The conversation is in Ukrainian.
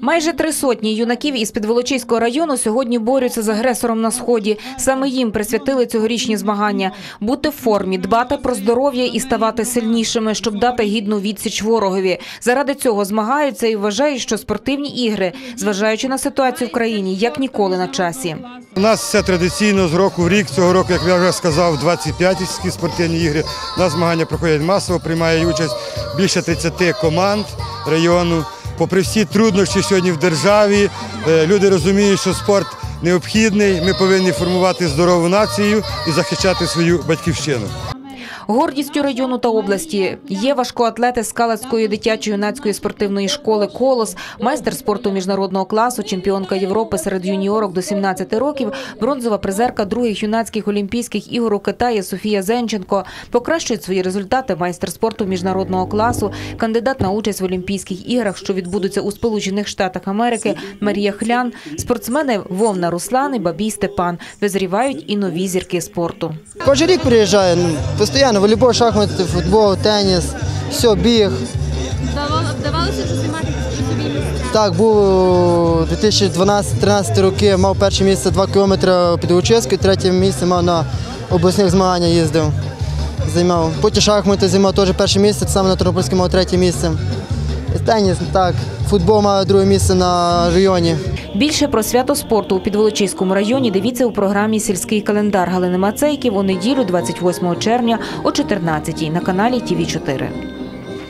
Майже три сотні юнаків із Підволочиського району сьогодні борються з агресором на сході. Саме їм присвятили цьогорічні змагання. Бути в формі, дбати про здоров'я і ставати сильнішими, щоб дати гідну відсіч ворогові. Заради цього змагаються і вважають, що спортивні ігри, зважаючи на ситуацію в країні, як ніколи на часі. У нас все традиційно з року в рік. Цього року, як я вже сказав, 25 ські спортивні ігри. У нас змагання проходять масово, приймає участь більше 30 команд району. Попри всі труднощі сьогодні в державі, е, люди розуміють, що спорт необхідний. Ми повинні формувати здорову націю і захищати свою батьківщину. Гордістю району та області є важкоатлети з Калацької дитячо-юнацької спортивної школи «Колос», майстер спорту міжнародного класу, чемпіонка Європи серед юніорок до 17 років, бронзова призерка других юнацьких олімпійських ігор у Китаї Софія Зенченко. Покращують свої результати майстер спорту міжнародного класу, кандидат на участь в Олімпійських іграх, що відбудуться у Сполучених Штатах Америки, Марія Хлян, спортсмени Вовна Руслан і Бабій Степан. Визрівають і нові зірки спорту. Кожен рік приїжджає, ну, постійно, волейбол, шахмати, футбол, теніс, все, біг. Вдавалося чи займати місця? Так, був 2012-13 роки, мав перше місце 2 кілометри під Лучиською, третє місце мав на обласних змаганнях їздив. Займав. Потім шахмати займав теж перше місце, саме на Тернопільському мав третє місце. Теніс, так. Футбол мав друге місце на районі. Більше про свято спорту у Підволочиському районі дивіться у програмі Сільський календар Галини Мацейків у неділю 28 червня о 14 на каналі ТІВІ 4